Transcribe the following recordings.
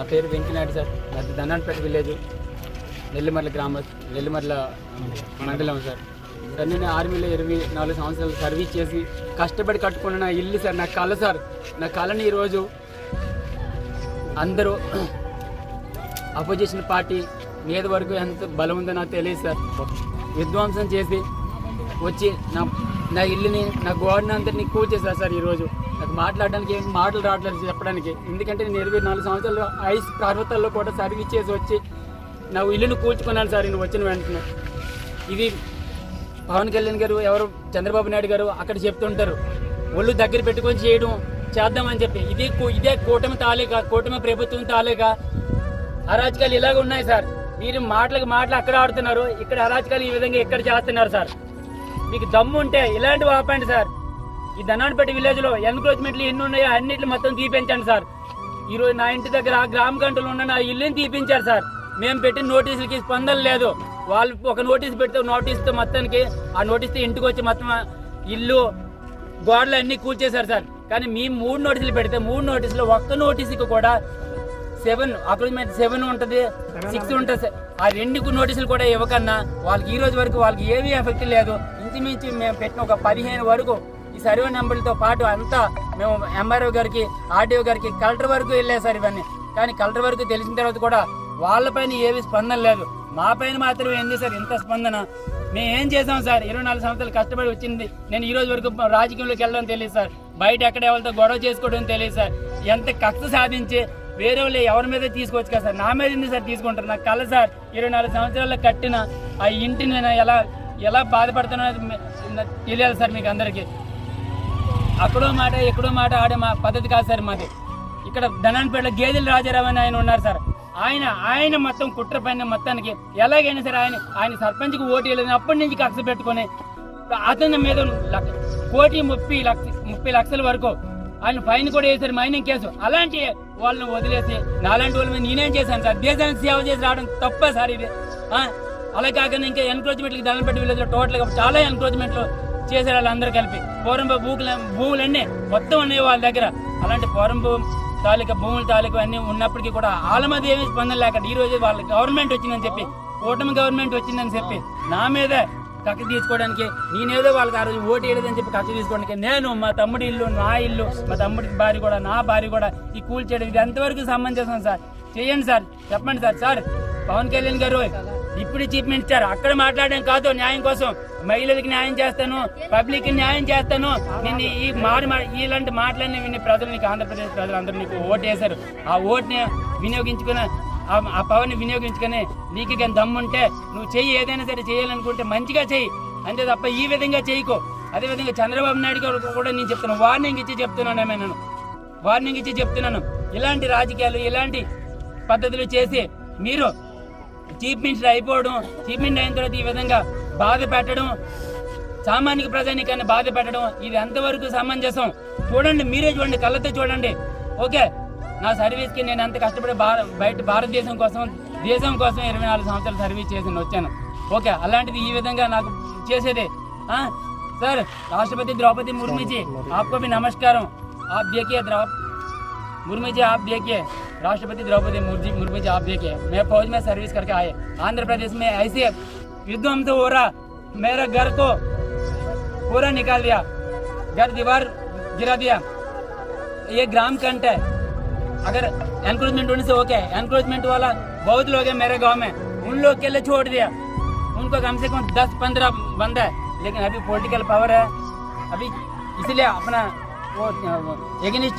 నా పేరు Venkanaidu sir. Dannanpeta village Nellimarla గ్రామ నెల్లిమర్ల మండలం సార్. సార్ నేను ఆర్మీలో ఇరవై నాలుగు సంవత్సరాలు సర్వీస్ చేసి కష్టపడి కట్టుకున్న నా ఇల్లు సార్ నా కళ సార్. నా కళని ఈరోజు అందరూ అపోజిషన్ పార్టీ మీద వరకు ఎంత బలం ఉందో నాకు తెలియదు సార్. విధ్వంసం చేసి వచ్చి నా నా ఇల్లుని నా గోడని అంతటిని కూల్చేశారు సార్ ఈరోజు. నాకు మాట్లాడడానికి ఏం మాటలు రావట్లేదు చెప్పడానికి. ఎందుకంటే నేను ఇరవై నాలుగు సంవత్సరాలు ఐస్ పర్వతాల్లో కూడా సర్వీస్ చేసి వచ్చి నా ఇల్లుని కూల్చుకున్నాను సార్ నేను వచ్చిన వెంటనే. ఇది పవన్ కళ్యాణ్ గారు ఎవరు? చంద్రబాబు నాయుడు గారు అక్కడ చెప్తుంటారు. ఒళ్ళు దగ్గర పెట్టుకొని చేయడం చేద్దామని చెప్పి. ఇది కూ- ఇదే కూటమి తాలూకా కూటమి ప్రభుత్వం తాలేక అరాచకాలు ఇలాగ ఉన్నాయి సార్. మీరు మాటలకు మాటలు అక్కడ ఆడుతున్నారు ఇక్కడ అరాచకాలు ఈ విధంగా ఇక్కడ చేస్తున్నారు సార్? మీకు దమ్ము ఉంటే ఇలాంటివి ఆపండి సార్. ఈ ధనాన్పేట విలేజ్లో ఎన్క్రోచ్మెంట్లు ఎన్ని ఉన్నాయో అన్నిట్లు మొత్తం తీపించండి సార్. ఈ రోజు నా ఇంటి దగ్గర ఆ గ్రామ గంటలు ఉన్న నా ఇల్లుని తీపించారు సార్. మేము పెట్టిన నోటీసులకి స్పందన లేదు. వాళ్ళు ఒక నోటీస్ పెడితే నోటీస్తో మొత్తానికి ఆ నోటీస్తో ఇంటికి వచ్చి మొత్తం ఇల్లు గోడలు అన్ని కూల్చేశారు సార్. కానీ మేము మూడు నోటీసులు పెడితే మూడు నోటీసులు ఒక్క నోటీసుకి కూడా సెవెన్ అగ్రిమెంట్ సెవెన్ ఉంటుంది సిక్స్ ఉంటుంది సార్. ఆ రెండు నోటీసులు కూడా ఇవ్వకన్నా వాళ్ళకి ఈ రోజు వరకు వాళ్ళకి ఏమీ ఎఫెక్ట్ లేదు. ఇంచుమించు మేము పెట్టిన ఒక పదిహేను వరకు ఈ సర్వే నెంబర్లతో పాటు అంతా మేము ఎంఆర్ఓ గారికి ఆర్డీఓ గారికి కలెక్టర్ వరకు వెళ్ళాయి సార్ ఇవన్నీ. కానీ కలెక్టర్ వరకు తెలిసిన తర్వాత కూడా వాళ్ళపైన ఏవి స్పందన లేదు. మా పైన మాత్రం ఏంది సార్ ఇంత స్పందన? మేము ఏం చేసాం సార్? ఇరవై నాలుగు సంవత్సరాలు కష్టపడి వచ్చింది. నేను ఈ రోజు వరకు రాజకీయంలోకి వెళ్ళడం తెలియదు సార్. బయట ఎక్కడ ఎవరితో గొడవ చేసుకోవడం తెలియదు సార్. ఎంత కక్ష సాధించి వేరే వాళ్ళు ఎవరి మీద తీసుకోవచ్చు కదా సార్? నా మీద ఎందుకు సార్ తీసుకుంటారు? నాకు కల సార్. ఇరవై నాలుగు సంవత్సరాల్లో కట్టిన ఆ ఇంటిని నేను ఎలా ఎలా బాధపడుతున్నా తెలియాలి సార్ మీకు అందరికీ. అక్కడో మాట ఎక్కడో మాట ఆడే మా పద్ధతి కాదు సార్ మాది. ఇక్కడ ధనాన్పేటలో గేదెల రాజారావు అని ఆయన ఉన్నారు సార్. ఆయన ఆయన మొత్తం కుట్ర పైన మొత్తానికి ఎలాగైనా సరే ఆయన ఆయన సర్పంచ్కి ఓటు వేయలేదు అప్పటి నుంచి కక్ష పెట్టుకొని అతని మీద లక్ష- కోటి ముప్పై లక్ష ముప్పై లక్షల వరకు ఆయన ఫైన్ కూడా వేశారు మైనింగ్ కేసు. అలాంటి వాళ్ళని వదిలేసి నాలాంటి వాళ్ళ మీద నేనేం చేశాను సార్? దేశానికి సేవ చేసి రావడం తప్ప సార్ ఇది? అలా కాకుండా ఇంకా ఎన్క్రోచ్మెంట్లకి దండం పెట్టి విలేజ్లో టోటల్గా చాలా ఎన్క్రోచ్మెంట్లు చేశారు వాళ్ళందరూ కలిపి పూర్వం భూములు భూములన్నీ మొత్తం ఉన్నాయి వాళ్ళ దగ్గర. అలాంటి పూర్వం తాలూకా భూముల తాలూకా అన్నీ ఉన్నప్పటికీ కూడా వాళ్ళ ఏమీ స్పందన లేక ఈ రోజు వాళ్ళ గవర్నమెంట్ వచ్చిందని చెప్పి కూటమి గవర్నమెంట్ వచ్చిందని చెప్పి నా మీద కక్ష తీసుకోవడానికి నేనేదో వాళ్ళకి ఆ రోజు ఓటు వేయలేదని చెప్పి కక్ష తీసుకోవడానికి నేను మా తమ్ముడి ఇల్లు నా ఇల్లు మా తమ్ముడి భార్య కూడా నా భార్య కూడా ఈ కూల్ చేయడం ఇది ఎంతవరకు సమంజసం సార్? చేయండి సార్ చెప్పండి సార్. సార్ పవన్ కళ్యాణ్ గారు ఇప్పుడు చీఫ్ మినిస్టర్ అక్కడ మాట్లాడడం కాదు న్యాయం కోసం. మహిళలకు న్యాయం చేస్తాను పబ్లిక్ న్యాయం చేస్తాను. నేను ఈ మారి ఇలాంటి మాటలన్నీ విని ప్రజలు నీకు ఆంధ్రప్రదేశ్ ప్రజలందరూ నీకు ఓటు వేశారు ఆ ఓటుని వినియోగించుకుని ఆ- ఆ పవర్ని వినియోగించుకొని నీకు కానీ దమ్ముంటే నువ్వు చెయ్యి ఏదైనా సరే చేయాలనుకుంటే మంచిగా చెయ్యి. అంతే తప్ప ఈ విధంగా చేయకు. అదే విధంగా చంద్రబాబు నాయుడు గారు కూడా నేను చెప్తున్నాను వార్నింగ్ ఇచ్చి చెప్తున్నాను ఏమైనా నేను. వార్నింగ్ ఇచ్చి చెప్తున్నాను. ఇలాంటి రాజకీయాలు ఇలాంటి పద్ధతులు చేసి మీరు చీఫ్ మినిస్టర్ అయిపోవడం చీఫ్ మినిస్టర్ అయిన తర్వాత ఈ విధంగా బాధ పెట్టడం సామాన్య ప్రజానికైనా బాధ పెట్టడం ఇది ఎంతవరకు సమంజసం? చూడండి మీరే చూడండి కళ్ళతో చూడండి. ఓకే నా సర్వీస్కి నేను ఎంత కష్టపడి బయట భారతదేశం కోసం దేశం కోసం ఇరవై నాలుగు సంవత్సరాలు సర్వీస్ చేసి వచ్చాను. ఓకే అలాంటిది ఈ విధంగా నాకు చేసేది. సార్ రాష్ట్రపతి ద్రౌపది ముర్ముజీ ఆప్కో నమస్కారం. ఆప్ దేకే ద్రౌ मुर्मी ఆప్ देखिए రాష్ట్రపతి ద్రౌపది ముర్జీ मुर्मी आप देखिए మే ఫౌజ్ మే సర్వీస్ करके ఆయే. ఆంధ్రప్రదేశ్ प्रदेश में युद्धम तो हो रहा। मेरा घर को पूरा निकाल दिया। घर दीवार गिरा दिया। ये ग्राम कंट है। अगर एनक्रोचमेंट होने से ओके एनक्रोचमेंट वाला बहुत लोग हैं मेरे गाँव में। उन लोग के लिए छोड़ दिया। उनको कम से कम दस पंद्रह बंदा है। लेकिन अभी पॉलिटिकल पावर है। अभी इसलिए अपना वो एगेनिस्ट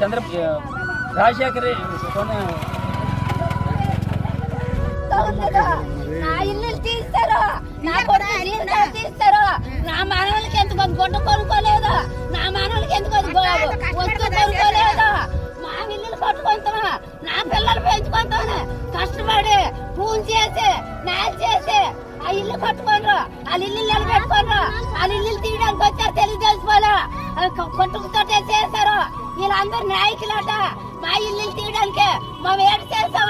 चंद्र राजशेखर నా ఇల్లు తీస్తారు? నా కొడుకు తీస్తారు? నా మానవులకి ఎంత గుడ్డ కొనుక్కోలేదు? నా మానవులకి ఎందుకు వస్తు కొనుక్కోలేదు? మా ఇల్లు పట్టుకుంటున్నా. నా పిల్లలు పెంచుకుంటాను కష్టపడి పూజ చేసి నాలు చేసి ఆ ఇల్లు కట్టుకోండ్రు. వాళ్ళ ఇల్లు నిలబెట్టుకోండ్రు. వాళ్ళ ఇల్లు తీయడానికి వచ్చారు తెలుగుదేశం వాళ్ళు కొట్టుకుతో చేశారు వీళ్ళందరూ నాయకులట. మా ఇల్లు తీయడానికి మా వేడి చేశారు.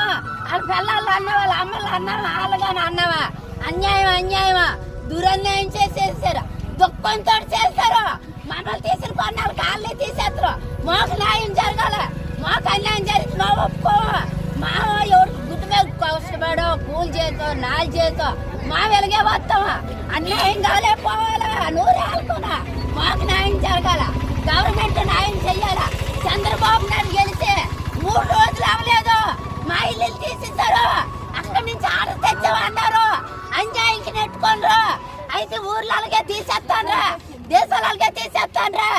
వాళ్ళ పిల్లలు అన్న వాళ్ళ అమ్మలు అన్నావా వాళ్ళగాని అన్నావా అన్యాయం అన్యాయమా దురన్యాయం చేసేసారు. దుఃఖంతో చేస్తారు మనల్ని తీసుకుని కొన్నారు కాళ్ళే తీసేస్తారు. మాకు న్యాయం జరగాలి. మాకు అన్యాయం జరిగి మా ఒప్పుకోము. మా ఎవరికి గుడ్డు మీద కూలి చేతో నాలు చేతో మా వెలిగే వస్తామా. అన్యాయం కాలే పోవాలా నూరు ఆలుకోనా మాకు న్యాయం జరగాల. గవర్నమెంట్ న్యాయం చెయ్యాలా అయితే ఊర్లో అలాగే తీసేస్తాన్రా. దేశాలు తీసేస్తాన్రా.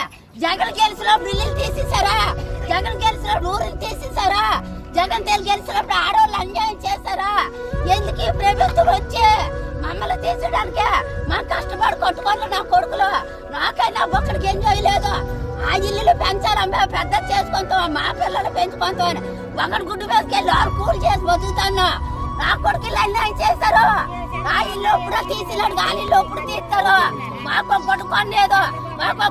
జగన్ గెలిచినప్పుడు బిల్లులు తీసేసారా జగన్ గెలిచినప్పుడు ఊరిని తీసేసారా జగన్ తెలు గెలిచినప్పుడు ఆడవాళ్ళు అన్యాయం చేశారా? ఎందుకు ఈ ప్రభుత్వం వచ్చి మమ్మల్ని తీసడానికే మా కష్టపడి కొట్టుకోండి నా కొడుకులు? నాకైనా ఒక్కడికి ఎంజాయ్ లేదు. ఆ ఇల్లు పెంచాలమ్మా పెద్ద చేసుకుంటాం మా పిల్లలు పెంచుకుంటాం ఒకటి గుడ్డు వేసుకెళ్ళి ఆరు కూలి చేసి బతుకుతాను. నా కొడుకులు అన్యాయం చేస్తారు? ఆ ఇల్లు ఎప్పుడు తీసినాడు ఆ ఇల్లు ఎప్పుడు తీస్తారు మాకు కొట్టుకోలేదు మాకు